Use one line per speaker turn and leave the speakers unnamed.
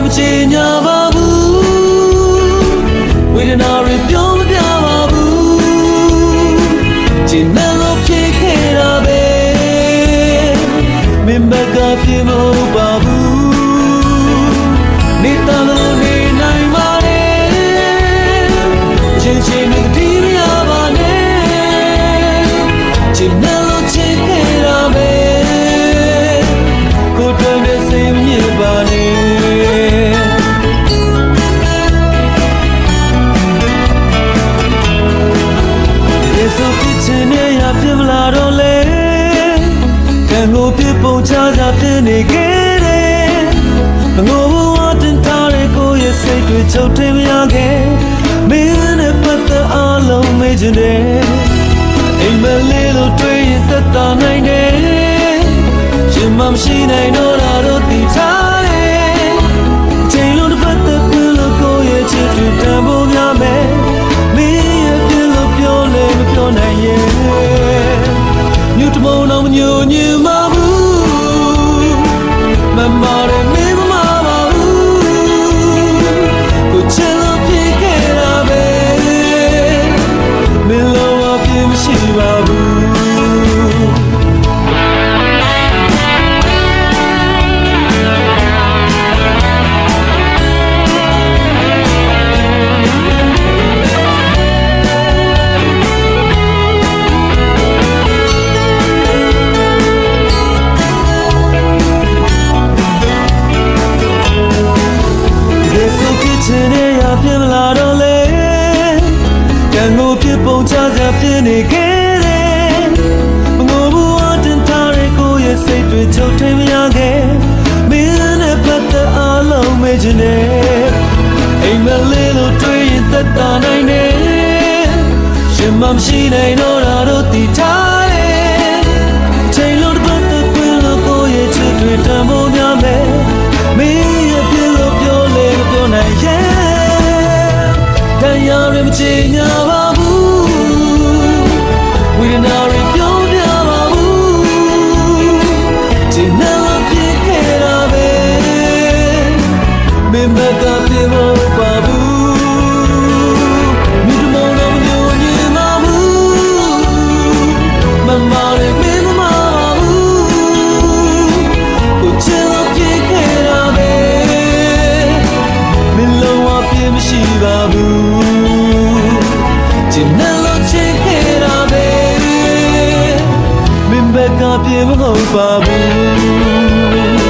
တွေမချင်ညာပါဘူးဝေဒနာတွေပြောမပြပါဘူးချင်တယ်လို့ဖြစ်ခဲ့တာပဲမင်းဘက်ကပြေမဟုတ်ပါဘူးနေတာလို့နေနိုင်ပါနဲ့ချင်းချင်းမတည်မရပါနဲ့ချင် ပြပုံချစာဖြစ်နေခဲ့တယ်ငိုဘဝတင်ထားတဲ့ကိုယ့်ရဲ့စိတ်တွေချုပ်ထင်မရခဲ့မင်းနဲ့ပတ်သက်အလုံးမေ့ချင်တယ်အိမ်မလေးလို့တွေ့ရင်သက်သာနိုင်တယ်ရှင်မရှိနိုင်တော့တာတော့တည်ထားတယ်ချိန်လုံးတစ်ဖက်သက်ပြလို့ကိုယ့်ရဲ့ချစ်တူတန်ဖို့များမယ်မင်းရဲ့ပြလို့ပြောလဲမပြောနိုင်ရဲ့မြတ်တမုံတော့ ဝပြမရှိပါဘူးဒီဆိုဖြ ကိုပြပုံချစဖြစ်နေခဲ့တယ်မငိုဘူးအတင်ထားတဲ့ကိုယ့်ရဲ့စိတ်တွေချုပ်ထိန်မရခဲ့မင်းနဲ့ပတ်သက်အလုံးမေ့ချင်တယ်အိမ်မလေးလို့တွေ့ရင်သက်သာနိုင်တယ်ရှင်မမရှိနိုင်တော့တာတော့တည်ထားတယ်ချိန်လုံးတစ်ပတ်သက်ကွင်းလို့ကိုယ့်ရဲ့ချစ်တွေတန်ဖို့များမယ်မင်းရဲ့ပြလို့ပြောလေမပြောနိုင်ရဲ့တရားရမချ ပြင်းမဟုတ်ပါဘူး